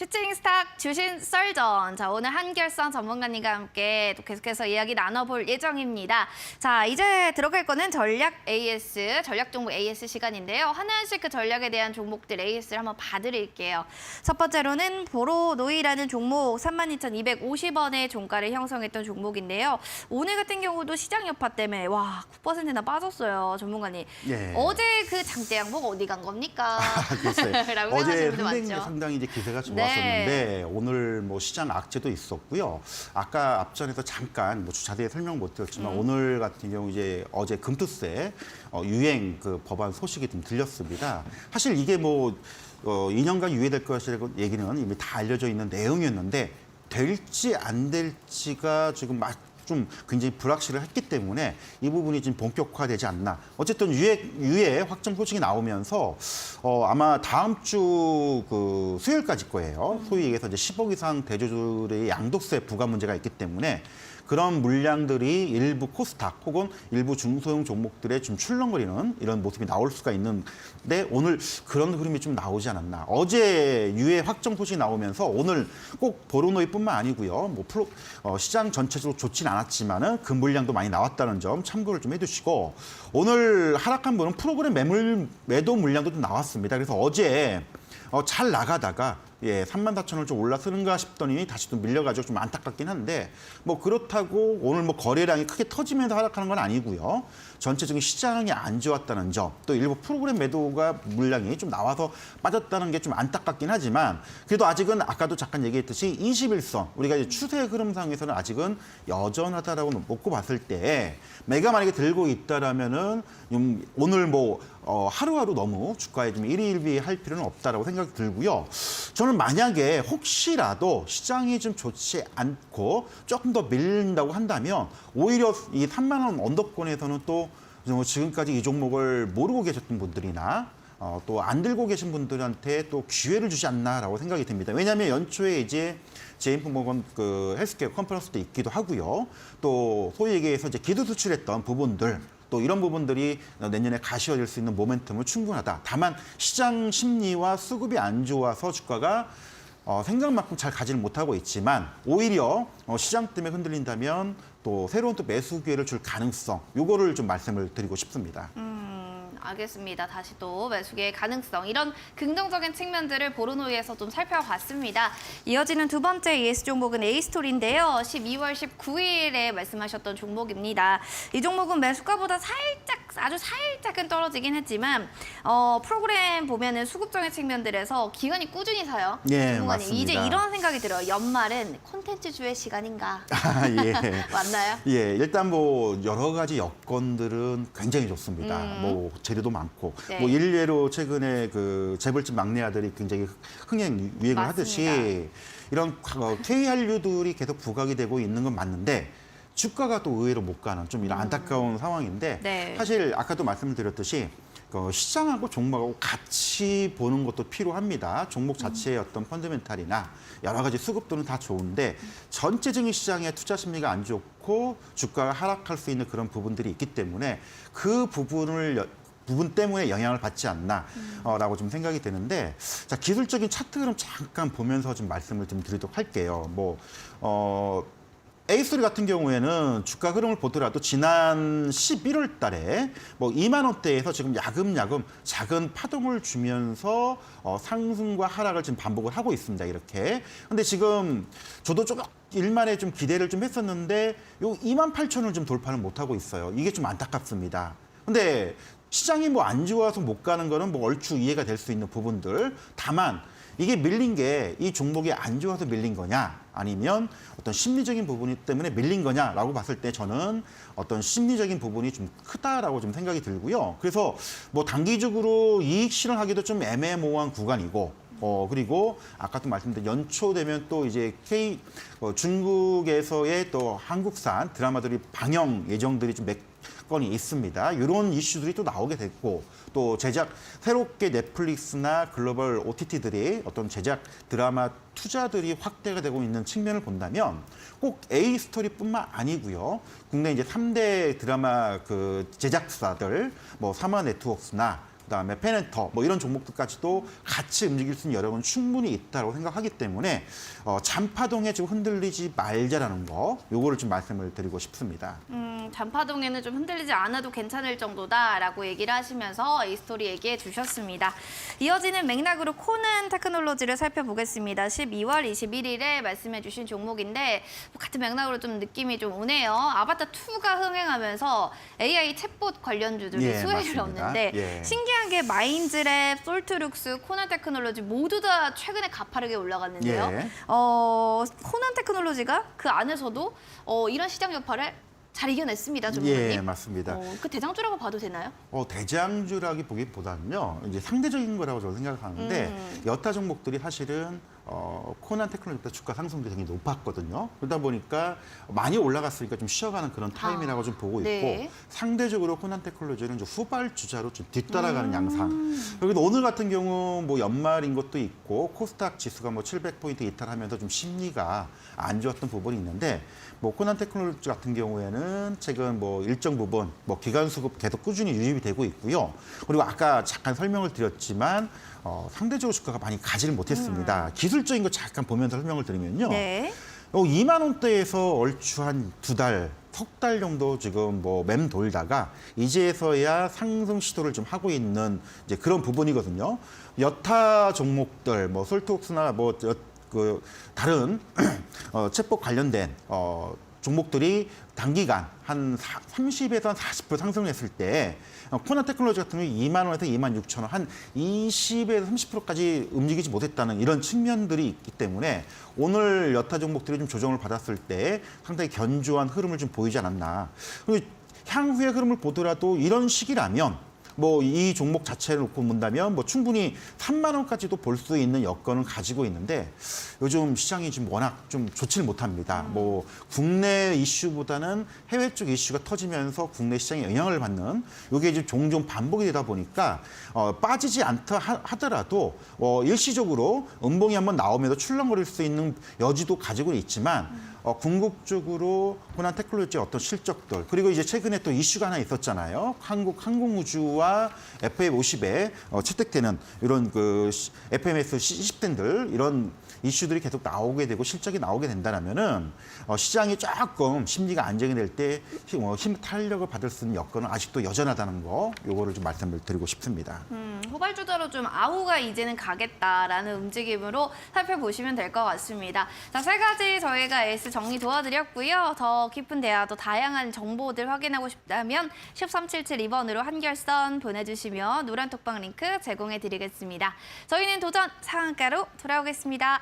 슈팅 스탁 주신 썰전. 자, 오늘 한결성 전문가님과 함께 또 계속해서 이야기 나눠볼 예정입니다. 자, 이제 들어갈 거는 전략 AS, 전략 종목 AS 시간인데요. 하나씩 그 전략에 대한 종목들 AS를 한번 봐드릴게요. 첫 번째로는 보로노이라는 종목 32,250원의 종가를 형성했던 종목인데요. 오늘 같은 경우도 시장 여파 때문에 와, 9%나 빠졌어요, 전문가님. 예. 어제 그 장대 양복 어디 간 겁니까? 글쎄, 라고 어제 생각하시는 분도 흥행이 많죠. 상당히 이제 기세가 네. 좋았 었는데 오늘 뭐 시장 악재도 있었고요. 아까 앞전에서 잠깐 뭐 자세히 설명 못 드렸지만 음. 오늘 같은 경우 이제 어제 금투세 어, 유행 그 법안 소식이 좀 들렸습니다. 사실 이게 뭐 어, 2년간 유예될 것이라고 얘기는 이미 다 알려져 있는 내용이었는데 될지 안 될지가 지금 막 좀 굉장히 불확실을 했기 때문에 이 부분이 지금 본격화되지 않나. 어쨌든 유예, 유예 확정 소식이 나오면서 어, 아마 다음 주 그 수요일까지 거예요. 소위 얘기해서 이제 10억 이상 대주주들의 양도세 부과 문제가 있기 때문에 그런 물량들이 일부 코스닥 혹은 일부 중소형 종목들에 좀 출렁거리는 이런 모습이 나올 수가 있는데 오늘 그런 흐름이 좀 나오지 않았나. 어제 유예 확정 소식이 나오면서 오늘 꼭 보로노이뿐만 아니고요. 뭐 프로, 어, 시장 전체적으로 좋지는 않았지만은 그 물량도 많이 나왔다는 점 참고를 좀 해두시고 오늘 하락한 분은 프로그램 매물 매도 물량도 좀 나왔습니다. 그래서 어제 어, 잘 나가다가 예, 3만 4천 원을 좀 올라서는가 싶더니 다시 또 밀려가지고 좀 안타깝긴 한데 뭐 그렇다고 오늘 뭐 거래량이 크게 터지면서 하락하는 건 아니고요. 전체적인 시장이 안 좋았다는 점, 또 일부 프로그램 매도가 물량이 좀 나와서 빠졌다는 게 좀 안타깝긴 하지만 그래도 아직은 아까도 잠깐 얘기했듯이 21선 우리가 이제 추세 흐름상에서는 아직은 여전하다라고 놓고 봤을 때 매가 만약에 들고 있다라면은 좀 오늘 뭐 어, 하루하루 너무 주가에 좀 일희일비할 필요는 없다라고 생각이 들고요. 저는 만약에 혹시라도 시장이 좀 좋지 않고 조금 더 밀린다고 한다면 오히려 이 3만 원 언더권에서는 또 지금까지 이 종목을 모르고 계셨던 분들이나 어, 또 안 들고 계신 분들한테 또 기회를 주지 않나라고 생각이 듭니다. 왜냐하면 연초에 이제 모건 그 헬스케어 컨퍼런스도 있기도 하고요. 또 소위 얘기해서 이제 기도 수출했던 부분들 또 이런 부분들이 내년에 가시화될 수 있는 모멘텀은 충분하다. 다만 시장 심리와 수급이 안 좋아서 주가가 어, 생각만큼 잘 가지는 못하고 있지만 오히려 어, 시장 때문에 흔들린다면 또 새로운 또 매수 기회를 줄 가능성 요거를 좀 말씀을 드리고 싶습니다. 음, 알겠습니다. 다시 또 매수의 가능성 이런 긍정적인 측면들을 보르노이에서 좀 살펴봤습니다. 이어지는 두 번째 ES 종목은 A스토리인데요. 12월 19일에 말씀하셨던 종목입니다. 이 종목은 매수가보다 살짝 아주 살짝은 떨어지긴 했지만 어, 프로그램 보면은 수급적인 측면들에서 기관이 꾸준히 사요. 예, 전문가님, 이제 맞습니다. 이런 생각이 들어요. 연말은 콘텐츠 주의 시간인가? 아, 예. 맞나요? 예, 일단 뭐 여러 가지 여건들은 굉장히 좋습니다. 음. 뭐 재료도 많고, 네. 뭐 일례로 최근에 그 재벌집 막내 아들이 굉장히 흥행 유행을 맞습니다. 하듯이 이런 어, K한류들이 계속 부각이 되고 있는 건 맞는데 주가가 또 의외로 못 가는 좀 이런 안타까운 상황인데 음. 네. 사실 아까도 말씀드렸듯이 그 시장하고 종목하고 같이 보는 것도 필요합니다. 종목 자체의 어떤 펀더멘탈이나 여러 가지 수급도는 다 좋은데 전체적인 시장의 투자 심리가 안 좋고 주가가 하락할 수 있는 그런 부분들이 있기 때문에 그 부분을 여- 부분 때문에 영향을 받지 않나라고 좀 생각이 되는데 자 기술적인 차트 흐름 잠깐 보면서 좀 말씀을 좀 드리도록 할게요. 뭐 어. 에이스리 같은 경우에는 주가 흐름을 보더라도 지난 11월 달에 뭐 2만 원대에서 지금 야금야금 작은 파동을 주면서 어, 상승과 하락을 지금 반복을 하고 있습니다. 이렇게. 근데 지금 저도 조금 일만에 좀 기대를 좀 했었는데 요 2만 8천을 좀 돌파를 못 하고 있어요. 이게 좀 안타깝습니다. 근데 시장이 뭐 안 좋아서 못 가는 거는 뭐 얼추 이해가 될 수 있는 부분들. 다만 이게 밀린 게 이 종목이 안 좋아서 밀린 거냐 아니면 어떤 심리적인 부분 때문에 밀린 거냐라고 봤을 때 저는 어떤 심리적인 부분이 좀 크다라고 좀 생각이 들고요. 그래서 뭐 단기적으로 이익 실현하기도 좀 애매모호한 구간이고 어 그리고 아까도 말씀드린 연초 되면 또 이제 K 어, 중국에서의 또 한국산 드라마들이 방영 예정들이 좀 몇 건이 있습니다. 이런 이슈들이 또 나오게 됐고 또 제작 새롭게 넷플릭스나 글로벌 OTT들이 어떤 제작 드라마 투자들이 확대가 되고 있는 측면을 본다면 꼭 A 스토리뿐만 아니고요. 국내 이제 삼대 드라마 그 제작사들 뭐 사마 네트워크나 그다음에 페넨터 뭐 이런 종목들까지도 같이 움직일 수 있는 여력은 충분히 있다고 생각하기 때문에 어, 잔파동에 지금 흔들리지 말자라는 거 요거를 좀 말씀을 드리고 싶습니다. 음, 잔파동에는 좀 흔들리지 않아도 괜찮을 정도다라고 얘기를 하시면서 이 스토리 얘기해 주셨습니다. 이어지는 맥락으로 코난 테크놀로지를 살펴보겠습니다. 12월 21일에 말씀해 주신 종목인데 뭐 같은 맥락으로 좀 느낌이 좀 오네요. 아바타2가 흥행하면서 AI 챗봇 관련주들이 예, 수혜를 맞습니다. 얻는데 예. 신기한 게 마인즈랩, 솔트룩스, 코난 테크놀로지 모두 다 최근에 가파르게 올라갔는데요. 예. 어, 코난 테크놀로지가 그 안에서도 어, 이런 시장 여파를 잘 이겨냈습니다, 전문가님. 예, 맞습니다. 어, 그 대장주라고 봐도 되나요? 어, 대장주라기 보기보다는요, 이제 상대적인 거라고 저는 생각하는데, 음. 여타 종목들이 사실은 어, 코난 테크놀로지보다 주가 상승도 굉장히 높았거든요. 그러다 보니까 많이 올라갔으니까 좀 쉬어가는 그런 타임이라고 좀 보고 있고, 네. 상대적으로 코난 테크놀로지는 좀 후발 주자로 좀 뒤따라가는 음. 양상. 여기도 오늘 같은 경우 뭐 연말인 것도 있고, 코스닥 지수가 뭐 700포인트 이탈하면서 좀 심리가 안 좋았던 부분이 있는데, 뭐 코난 테크놀로지 같은 경우에는 최근 뭐 일정 부분 뭐 기간 수급 계속 꾸준히 유입이 되고 있고요. 그리고 아까 잠깐 설명을 드렸지만 어, 상대적으로 주가가 많이 가지를 못했습니다. 기술적인 거 잠깐 보면서 설명을 드리면요. 음. 네. 어, 2만 원대에서 얼추 한 두 달, 석 달 정도 지금 뭐 맴 돌다가 이제서야 상승 시도를 좀 하고 있는 이제 그런 부분이거든요. 여타 종목들, 뭐 솔트옥스나 뭐 그 다른 어, 챗봇 관련된 어, 종목들이 단기간 한 사- 30에서 한 40% 상승했을 때 어, 코나 테크놀로지 같은 경우 2만 원에서 2만 6천 원, 한 20에서 30%까지 움직이지 못했다는 이런 측면들이 있기 때문에 오늘 여타 종목들이 좀 조정을 받았을 때 상당히 견조한 흐름을 좀 보이지 않았나. 그리고 향후의 흐름을 보더라도 이런 시기라면 뭐 이 종목 자체를 놓고 본다면 뭐 충분히 3만 원까지도 볼 수 있는 여건을 가지고 있는데 요즘 시장이 지금 워낙 좀 좋지를 못합니다. 뭐 국내 이슈보다는 해외 쪽 이슈가 터지면서 국내 시장에 영향을 받는 이게 지금 종종 반복이 되다 보니까 어, 빠지지 않다 하- 하더라도 어, 일시적으로 음봉이 한번 나오면서 출렁거릴 수 있는 여지도 가지고 있지만 어, 궁극적으로 호난 테크놀로지의 어떤 실적들 그리고 이제 최근에 또 이슈가 하나 있었잖아요. 한국 항공우주와 FA50에 어, 채택되는 이런 그 시- FMS 시스템들 이런 이슈들이 계속 나오게 되고 실적이 나오게 된다면은 어, 시장이 조금 심리가 안정이 될 때 힘, 어, 힘 탄력을 받을 수 있는 여건은 아직도 여전하다는 거 요거를 좀 말씀을 드리고 싶습니다. 음, 후발주자로 좀 아우가 이제는 가겠다라는 움직임으로 살펴보시면 될 것 같습니다. 자, 세 가지 저희가 에이스 정리 도와드렸고요. 더 깊은 대화, 더 다양한 정보들 확인하고 싶다면 10377 2번으로 한결선 보내주시면 노란 톡방 링크 제공해드리겠습니다. 저희는 도전 상한가로 돌아오겠습니다.